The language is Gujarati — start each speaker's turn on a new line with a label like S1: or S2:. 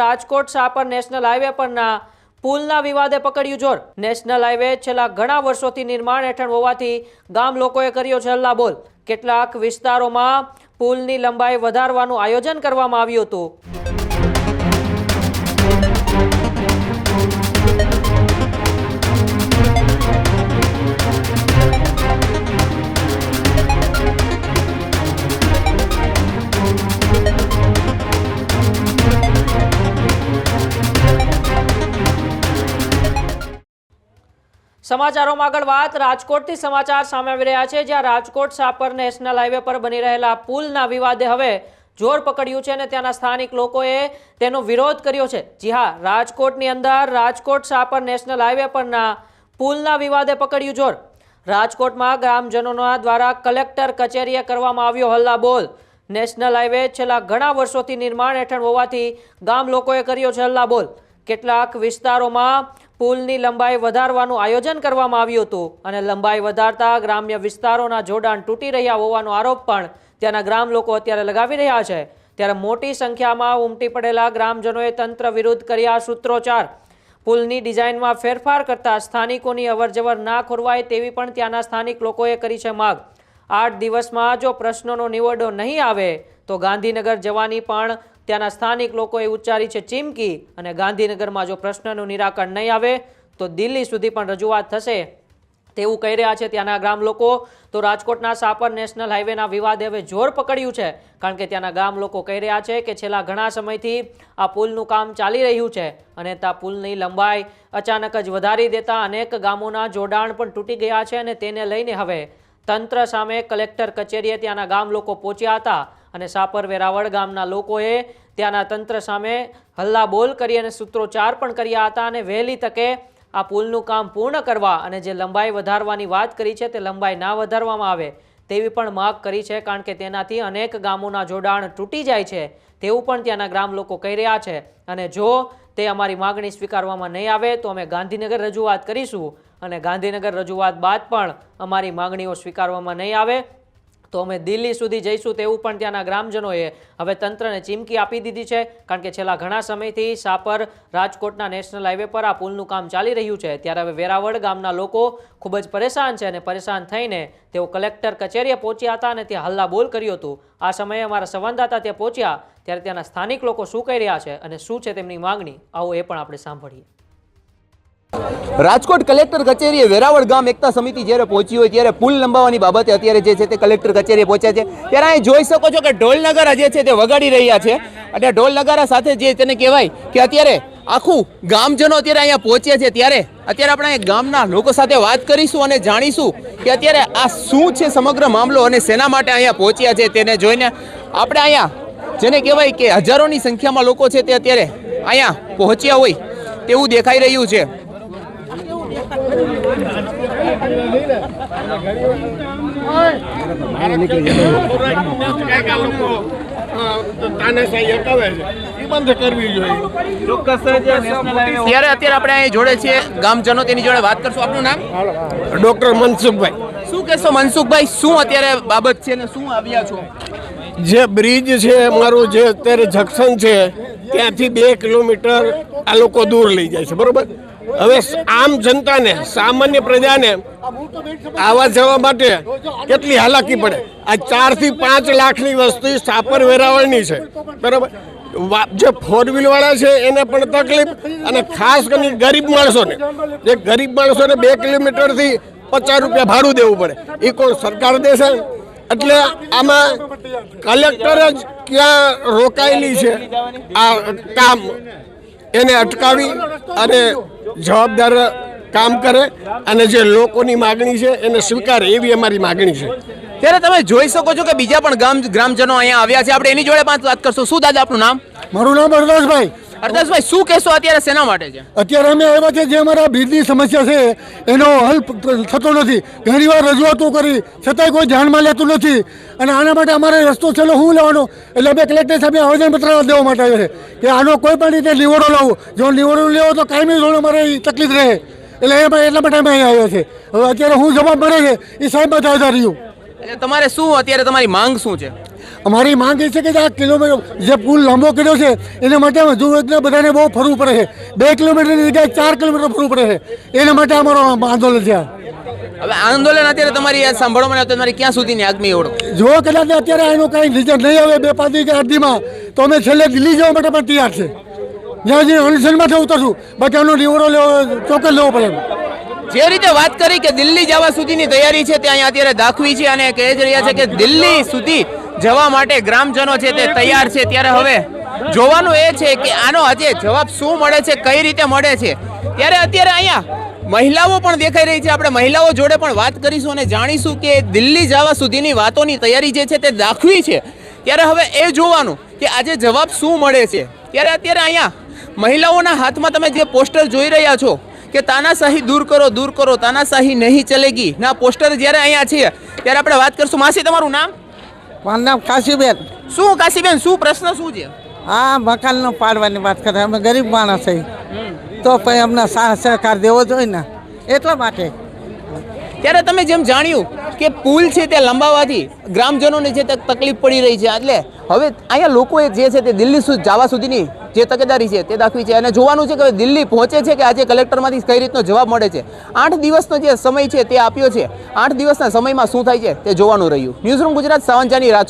S1: રાજકોટ સાપર નેશનલ હાઈવે પરના પુલના વિવાદે પકડ્યું જોર. નેશનલ હાઈવે છેલ્લા ઘણા વર્ષોથી નિર્માણ હેઠળ હોવાથી ગામ લોકોએ કર્યો છે હલ્લાબોલ. કેટલાક વિસ્તારોમાં પુલની લંબાઈ વધારવાનું આયોજન કરવામાં આવ્યું હતું. સમાચારોમાં આગળ વાત. રાજકોટથી સમાચાર સામે આવી રહ્યા છે, જ્યાં રાજકોટ શાપર નેશનલ હાઈવે પર બની રહેલા પુલના વિવાદે હવે જોર પકડ્યું છે અને ત્યાંના સ્થાનિક લોકોએ તેનો વિરોધ કર્યો છે. જી હા, રાજકોટની અંદર રાજકોટ શાપર નેશનલ હાઈવે પરના પુલના વિવાદે પકડ્યું જોર. રાજકોટમાં ગ્રામજનોના દ્વારા કલેક્ટર કચેરીએ કરવામાં આવ્યો હલ્લા બોલ નેશનલ હાઈવે છેલ્લા ઘણા વર્ષોથી નિર્માણ હેઠળ હોવાથી ગામ લોકોએ કર્યો છે હલ્લાબોલ. કેટલાક વિસ્તારોમાં પુલની લંબાઈ વધારવાનું આયોજન કરવામાં આવ્યું હતું અને લંબાઈ વધારતા ગ્રામ્ય વિસ્તારોના જોડાણ તૂટી રહ્યા હોવાનો આરોપ પણ ત્યાંના ગ્રામ લોકો અત્યારે લગાવી રહ્યા છે. ત્યારે મોટી સંખ્યામાં ઉમટી પડેલા ગ્રામજનોએ તંત્ર વિરુદ્ધ કર્યા સૂત્રોચ્ચાર. પુલની ડિઝાઇનમાં ફેરફાર કરતા સ્થાનિકોની અવરજવર ના ખોરવાય તેવી પણ ત્યાંના સ્થાનિક લોકોએ કરી છે માગ. આઠ દિવસમાં જો પ્રશ્નોનો નિવડો નહીં આવે, તો ગાંધીનગર જવાની પણ ત્યાંના સ્થાનિક લોકોએ ઉચ્ચારી છે ચીમકી અને ગાંધીનગરમાં જો પ્રશ્નનું નિરાકરણ નહીં આવે, તો દિલ્હી સુધી પણ રજૂઆત થશે. તેવું કહી રહ્યા છે ત્યાંના ગ્રામ લોકો. તો રાજકોટના સાપર નેશનલ હાઈવેના વિવાદે હવે જોર પકડ્યું છે, કારણ કે ત્યાંના ગામ લોકો કહી રહ્યા છે કે છેલ્લા ઘણા સમયથી આ પુલનું કામ ચાલી રહ્યું છે અને ત્યાં પુલની લંબાઈ અચાનક જ વધારી દેતા અનેક ગામોના જોડાણ પણ તૂટી ગયા છે અને તેને લઈને હવે તંત્ર સામે કલેક્ટર કચેરીએ ત્યાંના ગામ લોકો પહોંચ્યા હતા. અને સાપર વેરાવળ ગામના લોકોએ ત્યાંના તંત્ર સામે હલ્લાબોલ કરી અને સૂત્રોચ્ચાર પણ કર્યા હતા અને વહેલી તકે આ પુલનું કામ પૂર્ણ કરવા અને જે લંબાઈ વધારવાની વાત કરી છે તે લંબાઈ ના વધારવામાં આવે તેવી પણ માગ કરી છે કારણ કે તેનાથી અનેક ગામોના જોડાણ તૂટી જાય છે તેવું પણ ત્યાંના ગ્રામ લોકો કહી રહ્યા છે. અને જો તે અમારી માગણી સ્વીકારવામાં નહીં આવે તો અમે ગાંધીનગર રજૂઆત કરીશું અને ગાંધીનગર રજૂઆત બાદ પણ અમારી માગણીઓ સ્વીકારવામાં નહીં આવે તો અમે દિલ્હી સુધી જઈશું તેવું પણ ત્યાંના ગ્રામજનોએ હવે તંત્રને ચીમકી આપી દીધી છે, કારણ કે છેલ્લા ઘણા સમયથી સાપર રાજકોટના નેશનલ હાઈવે પર આ પુલનું કામ ચાલી રહ્યું છે. ત્યારે હવે વેરાવળ ગામના લોકો ખૂબ જ પરેશાન છે અને પરેશાન થઈને તેઓ કલેક્ટર કચેરીએ પહોંચ્યા હતા અને ત્યાં હલ્લાબોલ કર્યું હતું. આ સમયે અમારા સંવાદદાતા ત્યાં પહોંચ્યા, ત્યારે ત્યાંના સ્થાનિક લોકો શું કહી રહ્યા છે અને શું છે તેમની માંગણી? આવો એ પણ આપણે સાંભળીએ.
S2: રાજકોટ કલેક્ટર કચેરીએ વેરાવળ ગામ એકતા સમિતિ જ્યારે પહોંચી હોય ત્યારે પુલ લંબાવવાની બાબતે અત્યારે જે છે તે કલેક્ટર કચેરીએ પહોંચ્યા છે. ત્યારે અહીં જોઈ શકો છો કે ઢોલ નગારા જે છે તે વગાડી રહ્યા છે અને ઢોલ નગારા સાથે જે તેને કહેવાય કે અત્યારે આખું ગામજનો અત્યારે અહીંયા પહોંચ્યા છે. ત્યારે અત્યારે આપણે અહીં ગામના લોકો સાથે વાત કરીશું અને જાણીશું કે અત્યારે આ શું છે સમગ્ર મામલો અને શેના માટે અહીંયા પહોંચ્યા છે તેને જોઈને આપણે અહીંયા જેને કહેવાય કે હજારોની સંખ્યામાં લોકો છે તે અત્યારે અહીંયા પહોંચ્યા હોય તેવું દેખાઈ રહ્યું છે
S3: તાનાશાહી અટકાવે છે એ બંધ કરવી જોઈએ
S2: ત્યારે અત્યારે આપણે અહીં જોડે છીએ ગામજનો તેની જોડે વાત કરશું. આપનું નામ?
S3: ડોક્ટર મનસુખભાઈ.
S2: શું કહેશો મનસુખભાઈ? શું અત્યારે બાબત છે ને શું આવ્યા છો?
S3: જે બ્રિજ છે મારું જે અત્યારે જંકશન છે ત્યાંથી બે કિલોમીટર આ લોકો દૂર લઈ જાય છે. બરોબર? હવે આમ જનતાને, સામાન્ય પ્રજાને આવવા જવા માટે કેટલી હાલાકી પડે? આ ચારથી પાંચ લાખની વસ્તી સાપર વેરાવળની છે. બરોબર? જે ફોર વ્હીલ વાળા છે, એને પણ તકલીફ. અને ખાસ કરીને ગરીબ માણસોને. જે ગરીબ માણસોને બે કિલોમીટરથી પચાસ રૂપિયા ભાડું દેવું પડે. એ કોણ સરકાર દેશે એટલે આમાં કલેક્ટર જ ક્યાં રોકાયેલી છે? આ કામ. એને અટકાવી અને જવાબદાર કામ કરે અને જે લોકોની માગણી છે એને સ્વીકારે એવી અમારી માગણી છે.
S2: ત્યારે તમે જોઈ શકો છો કે બીજા પણ ગામ ગ્રામજનો અહીંયા આવ્યા છે. આપણે એની જોડે પાંચ વાત કરશું. શું દાદા આપનું નામ?
S4: મારું નામ હરદાસભાઈ
S2: હરદાસભાઈ શું કહેશો અત્યારે શેના માટે છે?
S4: અત્યારે અમે આવ્યા છે જે અમારા બ્રિજની સમસ્યા છે એનો હલ થતો નથી. ઘણી વાર રજૂઆતો કરી છતાંય કોઈ ધ્યાનમાં લેતું નથી. અને આના માટે અમારે રસ્તો છેલ્લો શું લેવાનો? એટલે અમે કલેક્ટર સાહેબને આવેદનપત્ર દેવા માટે આવ્યો છે કે આનો કોઈ પણ રીતે નિવડો લાવો. જો નિવડો લેવો તો કાયમી ધોરણ અમારે તકલીફ રહે. એટલે એ માટે- એટલા માટે અમે અહીં આવ્યો છે હવે અત્યારે હું જવાબ મળે છે એ સાહેબ બધા રહ્યું.
S2: એટલે તમારે શું અત્યારે તમારી માંગ શું છે?
S4: અમારી માંગ એ છે કે આ કિલોમીટર જે પુલ લાંબો કર્યો છે એના માટે મજૂરોને બધાને બહુ ફરવું પડે છે. બે કિલોમીટરની જગ્યાએ ચાર કિલોમીટર ફરવું પડે છે. એના માટે અમારો આંદોલન છે
S2: હવે આંદોલન અત્યારે તમારી સાંભળવા સાંભળો મને તમારી ક્યાં સુધીની આગમી ઓળખ?
S4: જો કદાચ અત્યારે એનું કાંઈ રિઝલ્ટ નહીં આવે બે પાંચ કે અડધીમાં તો અમે છેલ્લે દિલ્હી જવા માટે પણ તૈયાર છે. જ્યાં સુધી અનશનમાંથી ઉતરશું એનો નિવડો લેવો ચોક્કસ લેવો પડે
S2: જે રીતે વાત કરી કે દિલ્હી જવા સુધીની તૈયારી છે તે અહીંયા અત્યારે દાખવી છે અને કહે જ રહ્યા છે કે દિલ્હી સુધી જવા માટે ગ્રામજનો છે તે તૈયાર છે. ત્યારે હવે જોવાનું એ છે કે આનો આજે જવાબ શું મળે છે, કઈ રીતે મળે છે? ત્યારે અત્યારે અહીંયા મહિલાઓ પણ દેખાઈ રહી છે. આપણે મહિલાઓ જોડે પણ વાત કરીશું અને જાણીશું કે દિલ્હી જવા સુધીની વાતોની તૈયારી જે છે તે દાખવી છે. ત્યારે હવે એ જોવાનું કે આજે જવાબ શું મળે છે. ત્યારે અત્યારે અહીંયા મહિલાઓના હાથમાં તમે જે પોસ્ટર જોઈ રહ્યા છો કે તાનાશાહી દૂર કરો દૂર કરો, તાનાશાહી નહીં ચલેગી. ના, પોસ્ટર જ્યારે અહીંયા છે, ત્યારે આપણે વાત કરશું. માસી, તમારું નામ?
S5: મારું નામ કાશીબેન.
S2: શું કાશીબેન શું પ્રશ્ન શું છે?
S5: આ મકાનનો પાડવાની વાત કરે. અમે ગરીબ માણસ છે તો પછી અમને સાહ સહકાર દેવો જોઈએ ને. એટલા માટે
S2: ત્યારે તમે જેમ જાણ્યું કે પુલ છે તે લંબાવવાથી ગ્રામજનોને જે તકલીફ પડી રહી છે, એટલે હવે અહીંયા લોકોએ જે છે તે દિલ્હી સુધી જવા સુધીની જે તકેદારી છે તે દાખવી છે. અને જોવાનું છે કે દિલ્હી પહોંચે છે કે આજે કલેક્ટરમાંથી કઈ રીતનો જવાબ મળે છે? આઠ દિવસનો જે સમય છે તે આપ્યો છે. આઠ દિવસના સમયમાં શું થાય છે તે જોવાનું રહ્યું. ન્યૂઝરૂમ ગુજરાત, સાવંજાની રાજ